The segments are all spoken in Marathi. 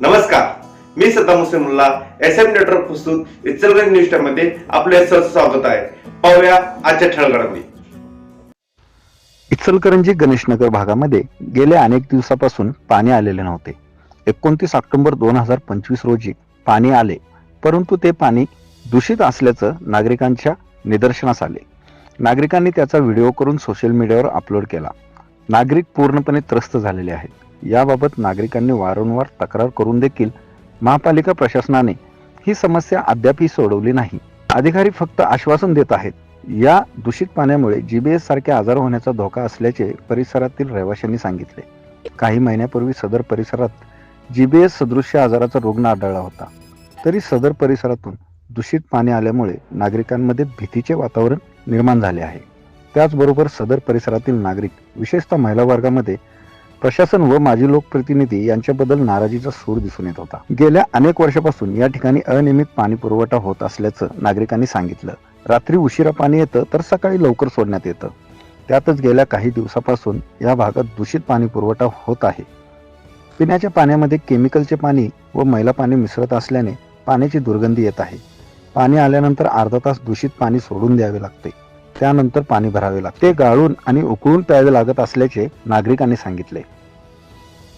नमस्कार. मी Saddam Hussain S M network प्रस्तुत इचलगंज न्यूजमध्ये आपले स्वागत आहे. पाहूया आजच्या ठळगडामध्ये इचलकरंजी गणेशनगर भागामध्ये गेल्या अनेक दिवसापासून पाणी आलेले नव्हते. एकोणतीस ऑक्टोबर दोन हजार पंचवीस रोजी पाणी आले परंतु ते पाणी दूषित असल्याचं नागरिकांच्या निदर्शनास आले. नागरिकांनी त्याचा व्हिडिओ करून सोशल मीडियावर अपलोड केला. नागरिक पूर्णपणे त्रस्त झालेले आहेत. याबाबत नागरिकांनी वारंवार तक्रार करून देखील महापालिका प्रशासनाने ही समस्या अद्यापही सोडवली नाही. अधिकारी फक्त आश्वासन देत आहेत. या दूषित पाण्यामुळे जीबीएस सारखे आजार होण्याचा धोका असल्याचे परिसरातील रहिवाशांनी सांगितले. काही महिन्यापूर्वी सदर परिसरात जीबीएस सदृश्य आजाराचा रुग्ण आढळला होता. तरी सदर परिसरातून दूषित पाणी आल्यामुळे नागरिकांमध्ये भीतीचे वातावरण निर्माण झाले आहे. त्याचबरोबर सदर परिसरातील नागरिक विशेषतः महिला वर्गामध्ये प्रशासन व माजी लोकप्रतिनिधी यांच्याबद्दल नाराजीचा सूर दिसून येत होता. गेल्या अनेक वर्षापासून या ठिकाणी अनियमित पाणी पुरवठा होत असल्याचं नागरिकांनी सांगितलं. रात्री उशिरा पाणी येतं तर सकाळी लवकर सोडण्यात येतं. त्यातच गेल्या काही दिवसापासून या भागात दूषित पाणी पुरवठा होत आहे. पिण्याच्या पाण्यामध्ये केमिकलचे पाणी व मैला पाणी मिसळत असल्याने पाण्याची दुर्गंधी येत आहे. पाणी आल्यानंतर अर्धा तास दूषित पाणी सोडून द्यावे लागते. त्यानंतर पाणी भरावे लागते. ते गाळून आणि उकळून प्यावे लागत असल्याचे नागरिकांनी सांगितले.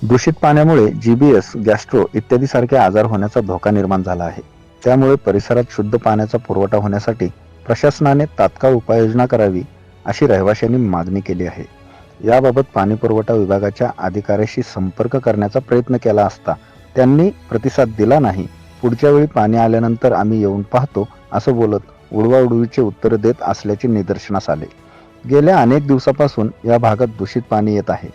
दूषित पाण्यामुळे जीबीएस गॅस्ट्रो इत्यादी सारखे आजार होण्याचा धोका निर्माण झाला आहे. त्यामुळे परिसरात शुद्ध पाण्याचा पुरवठा होण्यासाठी प्रशासनाने तात्काळ उपाययोजना करावी अशी रहिवाशांनी मागणी केली आहे. याबाबत पाणी पुरवठा विभागाच्या अधिकाऱ्याशी संपर्क करण्याचा प्रयत्न केला असता त्यांनी प्रतिसाद दिला नाही. पुढच्या वेळी पाणी आल्यानंतर आम्ही येऊन पाहतो असं बोलत उडवाउडवीचे उत्तर देत असल्याचे निदर्शनास आले. गेल्या अनेक दिवसापासून या भागात दूषित पाणी येत आहे.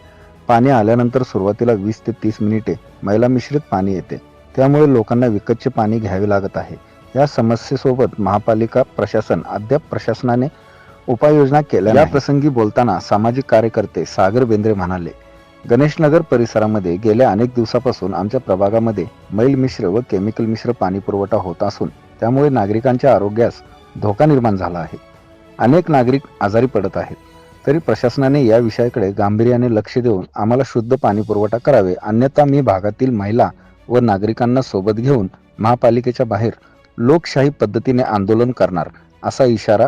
पाणी आल्यानंतर सुरुवातीला वीस ते तीस मिनिटे मैला मिश्रित पाणी येते. त्यामुळे लोकांना विकतचे पाणी घ्यावे लागत आहे. या समस्येसोबत महापालिका प्रशासन अद्याप प्रशासनाने उपाययोजना केल्या या प्रसंगी बोलताना सामाजिक कार्यकर्ते सागर बेंद्रे म्हणाले गणेशनगर परिसरामध्ये गेल्या अनेक दिवसापासून आमच्या प्रभागामध्ये मैल मिश्र व केमिकल मिश्र पाणी पुरवठा होत असून त्यामुळे नागरिकांच्या आरोग्यास धोका निर्माण झाला आहे. अनेक नागरिक आजारी पडत आहेत. तरी प्रशासनाने या विषयाकडे गांभीर्याने लक्ष देऊन आम्हाला शुद्ध पाणी पुरवठा करावे अन्यथा मी भागातील महिला व नागरिकांना सोबत घेऊन महापालिकेच्या बाहेर लोकशाही पद्धतीने आंदोलन करणार असा इशारा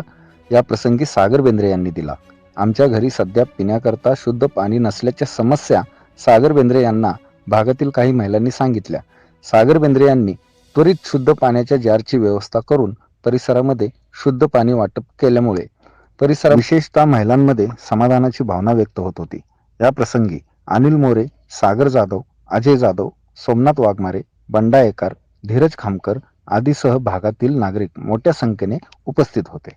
या प्रसंगी सागर बेंद्रे यांनी दिला. आमच्या घरी सध्या पिण्याकरता शुद्ध पाणी नसल्याच्या समस्या सागर बेंद्रे यांना भागातील काही महिलांनी सांगितल्या. सागर बेंद्रे यांनी त्वरित शुद्ध पाण्याच्या जारची व्यवस्था करून परिसरामध्ये शुद्ध पाणी वाटप केल्यामुळे परिसरात विशेषतः महिलांमध्ये समाधानाची भावना व्यक्त होत होती. या प्रसंगी अनिल मोरे सागर जाधव अजय जाधव सोमनाथ वाघमारे बंडा एकार धीरज खामकर आदीसह भागातील नागरिक मोठ्या संख्येने उपस्थित होते.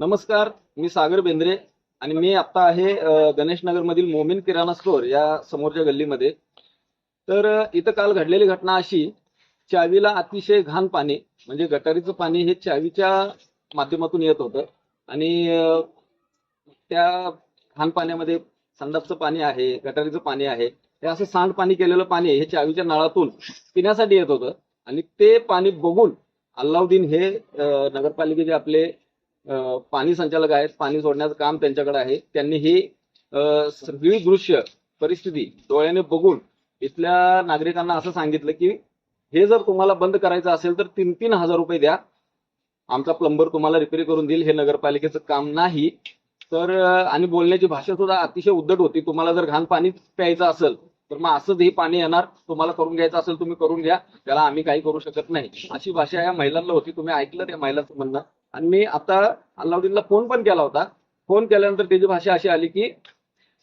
नमस्कार मी सागर बेंद्रे आणि मी आता आहे गणेश नगर मधील मोमीन किराणा स्टोअर या समोरच्या गल्लीमध्ये. तर इथं काल घडलेली घटना अशी चावीला अतिशय घाण पाणी म्हणजे गटारीचं पाणी हे चावीच्या माध्यमातून येत होतं. आणि त्या घाण पाण्यामध्ये संडासचं पाणी आहे गटारीचं पाणी आहे हे असं सांडपाणी केलेलं पाणी आहे, हे चावीच्या नळातून पिण्यासाठी येत होतं. आणि ते पाणी बघून अल्लाउद्दीन हे नगरपालिकेचे आपले पाणी संचालक आहेत पाणी सोडण्याचं काम त्यांच्याकडे आहे. त्यांनी ही सगळी दृश्य परिस्थिती डोळ्याने बघून इथल्या नागरिकांना असं सांगितलं की हे जर तुम्हाला बंद करायचं असेल तर तीन तीन हजार रुपये द्या. आमचा प्लंबर तुम्हाला रिपेअर करून देईल. हे नगरपालिकेचं काम नाही. तर आणि बोलण्याची भाषा सुद्धा अतिशय उद्धट होती. तुम्हाला जर घाण पाणी प्यायचं असेल तर मग असंच हे पाणी येणार. तुम्हाला करून घ्यायचं असेल तुम्ही करून घ्या. त्याला आम्ही काही करू शकत नाही. अशी भाषा या महिलांना होती. तुम्ही ऐकलं त्या महिलांचं म्हणणं. आणि मी आता अल्लाउद्दीनला फोन पण केला होता. फोन केल्यानंतर त्याची भाषा अशी आली की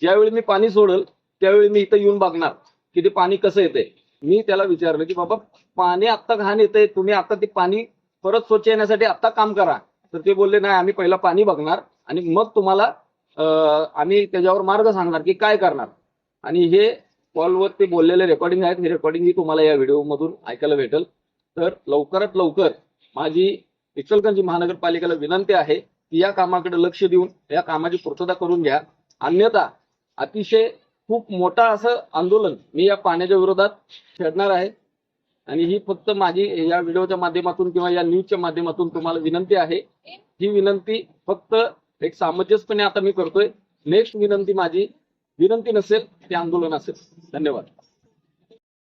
ज्यावेळी मी पाणी सोडल त्यावेळी मी इथं येऊन बघणार. की ते पाणी कसं येतंय? मी त्याला विचारलं की बाबा पाणी आत्ता घाण येतंय तुम्ही आता ते पाणी परत स्वच्छ येण्यासाठी आत्ता काम करा. तर ते बोलले नाही आम्ही पहिला पाणी बघणार आणि मग तुम्हाला आम्ही त्याच्यावर मार्ग सांगणार की काय करणार. आणि हे कॉलवर ते बोललेले रेकॉर्डिंग आहेत. हे रेकॉर्डिंग ही तुम्हाला या व्हिडिओ मधून ऐकायला भेटेल. तर लवकरात लवकर माझी इचलकरंजी महानगरपालिकेला विनंती आहे की या कामाकडे लक्ष देऊन या कामाची पूर्तता करून घ्या. अन्यथा अतिशय खूप मोठा असं आंदोलन मी या पाण्याच्या विरोधात छेडणार आहे. आणि ही फक्त माझी या व्हिडिओच्या माध्यमातून किंवा या न्यूजच्या माध्यमातून तुम्हाला विनंती आहे. ही विनंती फक्त एक सामंजस्यपणे आता मी करतोय. नेक्स्ट विनंती माझी विनंती नसेल ते आंदोलन असेल. धन्यवाद.